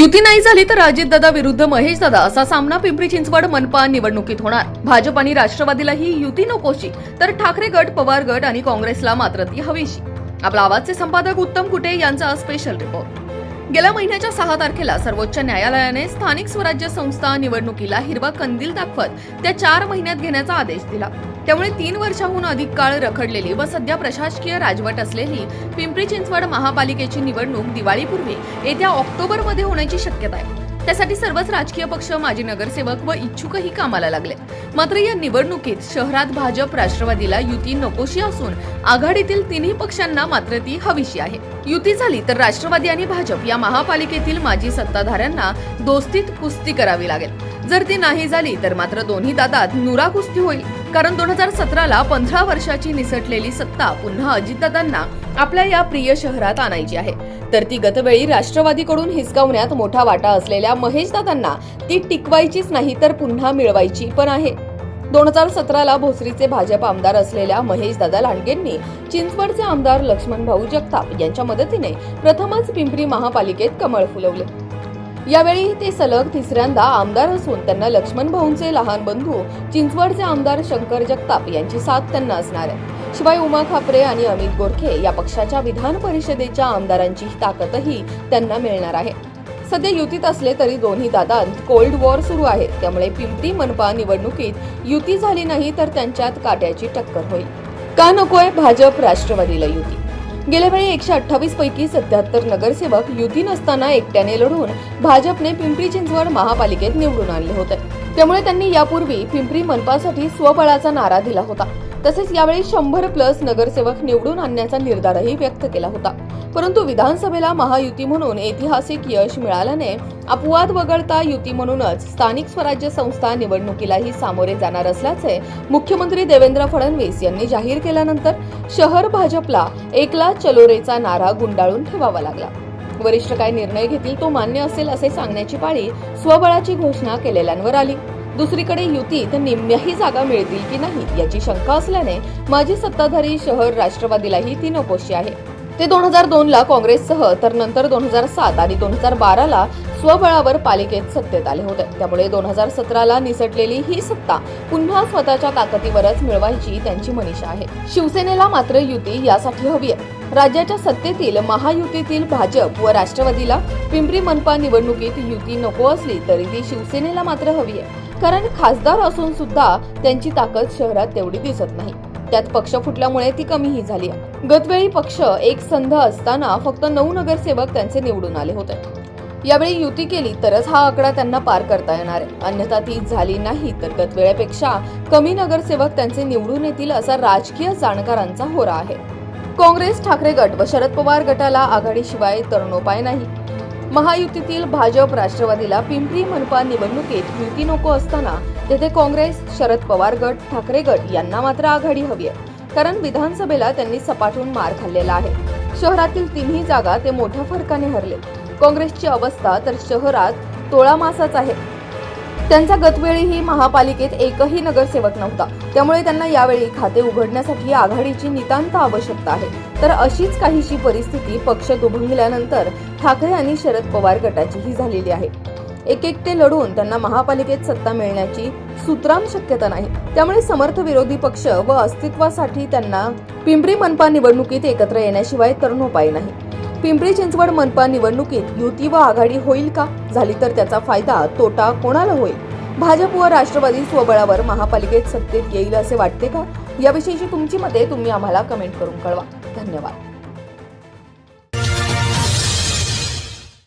युती नाही झाली तर अजितदादा विरुद्ध महेशदादा असा सामना पिंपरी चिंचवड मनपा निवडणुकीत होणार. भाजप आणि राष्ट्रवादीलाही युती नकोशी तर ठाकरे गट पवार गट आणि काँग्रेसला मात्र ती हवीशी. आपला आवाजचे संपादक उत्तम कुटे यांचा स्पेशल रिपोर्ट गेल्या महिन्याच्या सहा तारखेला सर्वोच्च न्यायालयाने स्थानिक स्वराज्य संस्था निवडणुकीला हिरवा कंदील दाखवत त्या चार महिन्यात घेण्याचा आदेश दिला. त्यामुळे तीन वर्षाहून अधिक काळ रखडलेली व सध्या प्रशासकीय राजवट असलेली पिंपरी चिंचवड महापालिकेची निवडणूक दिवाळीपूर्वी येत्या ऑक्टोबरमध्ये होण्याची शक्यता आहे. त्यासाठी सर्वच राजकीय पक्ष माजी नगरसेवक व इच्छुकही कामाला लागले. मात्र या निवडणुकीत शहरात भाजप राष्ट्रवादीला युती नकोशी असून आघाडीतील तिन्ही पक्षांना मात्र ती हवीशी आहे. युती झाली तर राष्ट्रवादी आणि भाजप या महापालिकेतील माजी सत्ताधाऱ्यांना दोस्तीत कुस्ती करावी लागेल. जर ती नाही झाली तर मात्र दोन्ही दादात नुरा कुस्ती होईल. कारण दोन हजार सतराला पंधरा वर्षाची निसटलेली सत्ता पुन्हा अजितदादांना आपल्या या प्रिय शहरात आणायची आहे. तर ती गतवेळी राष्ट्रवादीकडून हिसकावण्यात मोठा वाटा असलेल्या महेशदादांना ती टिकवायचीच नाही तर पुन्हा मिळवायची पण आहे. दोन हजार सतराला भोसरीचे भाजप आमदार असलेल्या महेशदादा लांडगेंनी चिंचवडचे आमदार लक्ष्मण भाऊ जगताप यांच्या मदतीने प्रथमच पिंपरी महापालिकेत कमळ फुलवले. यावेळी ते सलग तिसऱ्यांदा आमदार असून त्यांना लक्ष्मण भाऊंचे लहान बंधू चिंचवडचे आमदार शंकर जगताप यांची साथ त्यांना असणार आहे. शिवाय उमा खापरे आणि अमित गोरखे या पक्षाच्या विधान परिषदेच्या आमदारांची ताकदही त्यांना मिळणार आहे. सध्या युतीत असले तरी दोन्ही दादांत कोल्ड वॉर सुरू आहे त्यामुळे पिंपरी मनपा निवडणुकीत युती झाली नाही तर त्यांच्यात काट्याची टक्कर होईल. का नकोय भाजप राष्ट्रवादीला युती? गेल्या वेळी एकशे अठ्ठावीस पैकी सत्याहत्तर नगरसेवक युती नसताना एकट्याने लढून भाजपने पिंपरी चिंचवड महापालिकेत निवडून आणले होते. त्यामुळे त्यांनी यापूर्वी पिंपरी मनपासाठी स्वबळाचा नारा दिला होता. तसेच यावेळी शंभर प्लस नगरसेवक निवडून आणण्याचा निर्धारही व्यक्त केला होता. परंतु विधानसभेला महायुती म्हणून ऐतिहासिक यश मिळाल्याने अपवाद वगळता युती म्हणूनच स्थानिक स्वराज्य संस्था निवडणुकीलाही सामोरे जाणार असल्याचे मुख्यमंत्री देवेंद्र फडणवीस यांनी जाहीर केल्यानंतर शहर भाजपला एकला चलोरेचा नारा गुंडाळून ठेवावा लागला. वरिष्ठ काय निर्णय घेतील तो मान्य असेल असे सांगण्याची पाळी स्वबळाची घोषणा केलेल्यांवर आली. दुसरीकडे युती तर निम्म्याही जागा मिळतील की नाही याची शंका असल्याने माजी सत्ताधारी शहर राष्ट्रवादीलाही ती नकोशी आहे. ते दोन हजार दोन ला काँग्रेससह तर नंतर दोन हजार सात आणि दोन हजार बाराला स्वबळावर पालिकेत सत्तेत आले होते. त्यामुळे दोन हजार सतराला निसटलेली ही सत्ता पुन्हा स्वतःच्या ताकदीवरच मिळवायची त्यांची मनीषा आहे. शिवसेनेला मात्र युती यासाठी हवी आहे. राज्याच्या सत्तेतील महायुतीतील भाजप व राष्ट्रवादीला पिंपरी मनपा निवडणुकीत युती नको असली तरी ती शिवसेनेला मात्र हवी आहे. कारण खासदार असून सुद्धा त्यांची ताकद शहरात तेवढी दिसत नाही. त्यात पक्ष फुटल्यामुळे ती कमीही झाली. गतवेळी पक्ष एक संघ असताना फक्त नऊ नगरसेवक त्यांचे निवडून आले होते. यावेळी युती केली तरच हा आकडा त्यांना पार करता येणार. आहे अन्यथा ती झाली नाही तर गतवेळेपेक्षा कमी नगरसेवक त्यांचे निवडून येतील असा राजकीय जाणकारांचा होरा आहे. काँग्रेस ठाकरे गट व शरद पवार गटाला आघाडीशिवाय तरणोपाय नाही. महायुतीतील भाजप राष्ट्रवादीला पिंपरी मनपा निवडणुकीत युती नको असताना तेथे काँग्रेस शरद पवार गट ठाकरे गट यांना मात्र आघाडी हवी आहे. कारण विधानसभेला त्यांनी सपाटून मार खाल्लेला आहे. शहरातील तिन्ही जागा ते मोठ्या फरकाने हरले. काँग्रेसची अवस्था तर शहरात तोळा मासाच आहे. त्यांचा गतवेळीही महापालिकेत एकही नगरसेवक नव्हता. त्यामुळे त्यांना यावेळी खाते उघडण्यासाठी आघाडीची नितांत आवश्यकता आहे. तर अशीच काहीशी परिस्थिती पक्ष दुभंगल्यानंतर ठाकरे आणि शरद पवार गटाचीही झालेली आहे. एक एकटे लढून त्यांना महापालिकेत सत्ता मिळण्याची सुत्राम शक्यता नाही. त्यामुळे समर्थ विरोधी पक्ष व अस्तित्वासाठी त्यांना पिंपरी मनपा निवडणुकीत एकत्र येण्याशिवाय तरुण उपाय नाही. पिंपरी चिंचवड मनपा निवडणुकीत युती व आघाडी होईल का? झाली तर त्याचा फायदा तोटा कोणाला होईल? भाजप व राष्ट्रवादी स्वबळावर महापालिकेत सत्तेत येईल असे वाटते का? याविषयीची तुमची मते तुम्ही आम्हाला कमेंट करून कळवा. धन्यवाद.